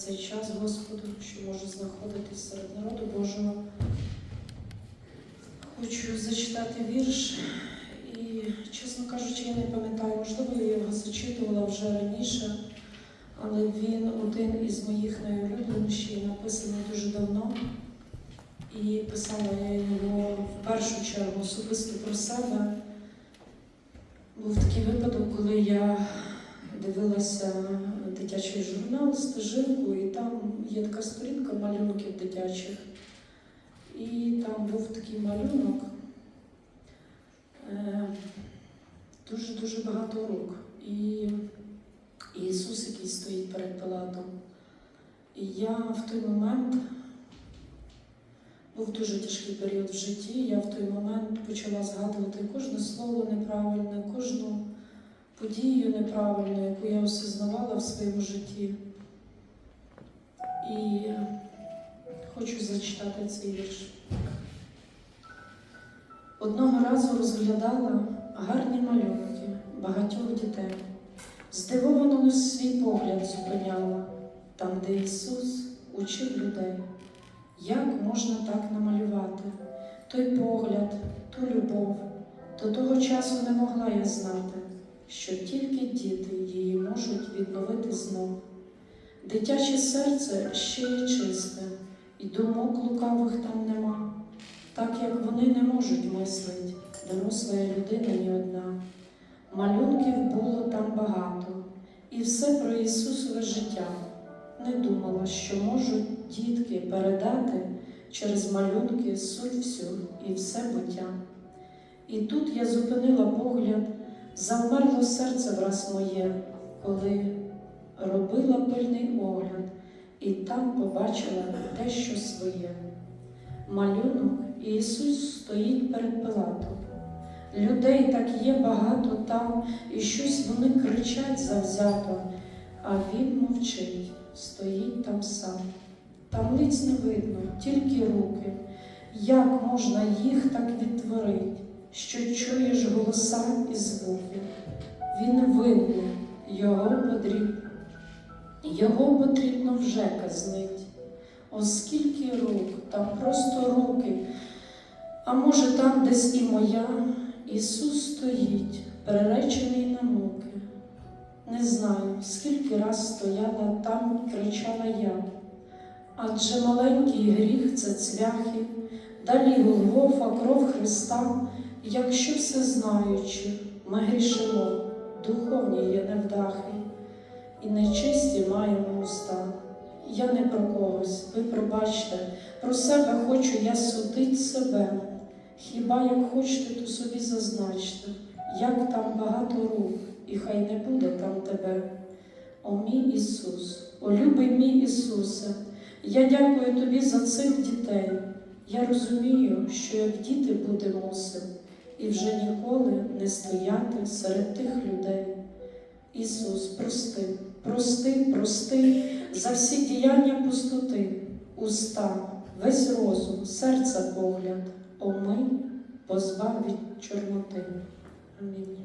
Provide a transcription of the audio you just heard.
цей час, Господу, що можу знаходитись серед народу Божого. Хочу зачитати вірш, і, чесно кажучи, я не пам'ятаю, можливо, я його зачитувала вже раніше, але він один із моїх найулюбленіших, написаний дуже давно. І писала я його в першу чергу особисто про себе. Був такий випадок, коли я дивилася дитячий журнал стежинку, і там є така сторінка малюнків дитячих. І там був такий малюнок. Дуже-дуже багато рук. І Ісус, який стоїть перед Пилатом. І я в той момент був дуже тяжкий період в житті. Я в той момент почала згадувати кожне слово неправильне, кожну подію неправильну, яку я осознавала в своєму житті. І хочу зачитати цей вірш. Одного разу розглядала гарні малюнки багатьох дітей. Здивовано на свій погляд зупиняла там, де Ісус учив людей. Як можна так намалювати? Той погляд, ту любов, до того часу не могла я знати, що тільки діти її можуть відновити знов. Дитяче серце ще є чисте, і думок лукавих там нема, так як вони не можуть мислить, доросла людина ні одна. Малюнків було там багато, і все про Ісусове життя. Не думала, що можуть дітки передати через малюнки суть всю і все буття. І тут я зупинила погляд, завмерло серце враз моє, коли робила пильний огляд, і там побачила дещо своє. Малюнок Ісус стоїть перед Пилатом. Людей так є багато там, і щось вони кричать завзято, а він мовчить, стоїть там сам. Там лиць не видно, тільки руки. Як можна їх так відтворить, що чуєш голоса і звуки? Він винний, його потрібно, його потрібно вже казнить. Оскільки рук, там просто руки, а може там десь і моя, Ісус стоїть, приречений на муки. Не знаю, скільки раз стояла там і кричала я. Адже маленький гріх це цвяхи, далі Голгофа, кров Христа, якщо все знаючи, ми грішимо, духовні є невдахи, і нечисті маємо уста. Я не про когось, ви пробачте, про себе хочу я судить себе. Хіба як хочете, то собі зазначте, як там багато рук, і хай не буде там тебе. О мій Ісус, о любий мій Ісусе, я дякую тобі за цих дітей. Я розумію, що як діти буде мусив, і вже ніколи не стояти серед тих людей. Ісус, прости, прости, прости за всі діяння пустоти, уста, весь розум, серця погляд, омий, позбавить чорноти. Амінь.